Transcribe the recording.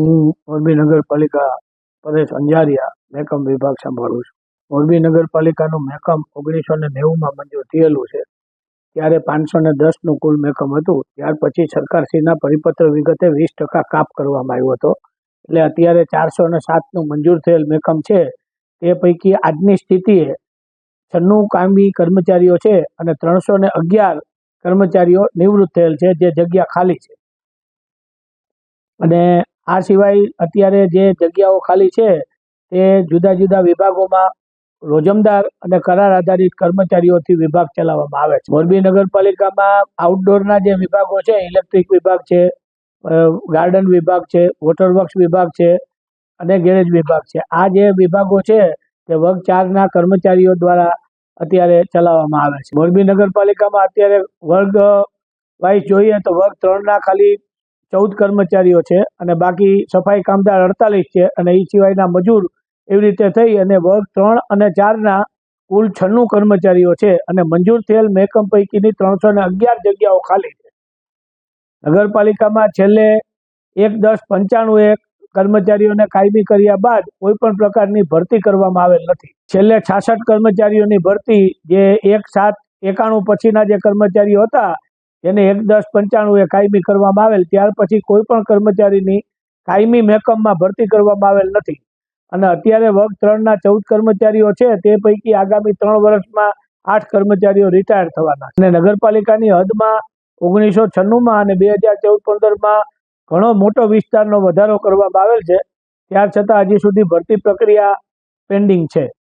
હું મોરબી નગરપાલિકા પરેશ અંજારિયા મહેકમ વિભાગ સંભાળું છું. મોરબી નગરપાલિકાનું મહેકમ ઓગણીસો ને નેવુંમાં મંજૂર થયેલું છે. ત્યારે પાંચસો ને દસનું કુલ મહેકમ હતું. ત્યાર પછી સરકારશ્રીના પરિપત્ર વિગતે વીસ ટકા કાપ કરવામાં આવ્યો હતો. એટલે અત્યારે ચારસો ને સાતનું મંજૂર થયેલ મહેકમ છે. તે પૈકી આજની સ્થિતિએ છન્નું કામી કર્મચારીઓ છે અને ત્રણસો ને અગિયાર કર્મચારીઓ નિવૃત્ત થયેલ છે. જે જગ્યા ખાલી છે. અને આ સિવાય અત્યારે જે જગ્યાઓ ખાલી છે, તે જુદા જુદા વિભાગોમાં રોજમદાર અને કરાર આધારિત કર્મચારીઓથી વિભાગ ચલાવવામાં આવે છે. મોરબી નગરપાલિકામાં આઉટડોરના જે વિભાગો છે ઇલેક્ટ્રિક વિભાગ છે ગાર્ડન વિભાગ છે વોટર વર્ક્સ વિભાગ છે અને ગેરેજ વિભાગ છે. આ જે વિભાગો છે, તે વર્ગ ચારના કર્મચારીઓ દ્વારા અત્યારે ચલાવવામાં આવે છે. મોરબી નગરપાલિકામાં અત્યારે વર્ગ વાઇઝ જોઈએ તો વર્ગ ત્રણના ખાલી ચૌદ કર્મચારીઓ છે અને બાકી સફાઈ કામદાર અડતાલીસ છે અને એ સિવાયના મજૂર એવી રીતે થઈ અને વર્ગ ત્રણ અને ચારના કુલ છન્નું કર્મચારીઓ છે અને મંજૂર થયેલ મહેકમ પૈકીની ત્રણસો ને અગિયાર જગ્યાઓ ખાલી છે. નગરપાલિકામાં છેલ્લે એક દસ પંચાણું એક કર્મચારીઓને કાયમી કર્યા બાદ કોઈ પણ પ્રકારની ભરતી કરવામાં આવેલ નથી. છેલ્લે છાસઠ કર્મચારીઓની ભરતી જે એક સાત એકાણું પછીના જે કર્મચારીઓ હતા જેને એક દસ પંચાણું એ કાયમી કરવામાં આવેલ, ત્યાર પછી કોઈ પણ કર્મચારીની કાયમી મહેકમમાં ભરતી કરવામાં આવેલ નથી. અને અત્યારે વર્ગ ત્રણના ચૌદ કર્મચારીઓ છે, તે પૈકી આગામી ત્રણ વર્ષમાં આઠ કર્મચારીઓ રિટાયર થવાના અને નગરપાલિકાની હદમાં ઓગણીસો છન્નુંમાં અને બે હજાર ચૌદ પંદરમાં ઘણો મોટો વિસ્તારનો વધારો કરવામાં આવેલ છે. ત્યાર છતાં હજી સુધી ભરતી પ્રક્રિયા પેન્ડિંગ છે.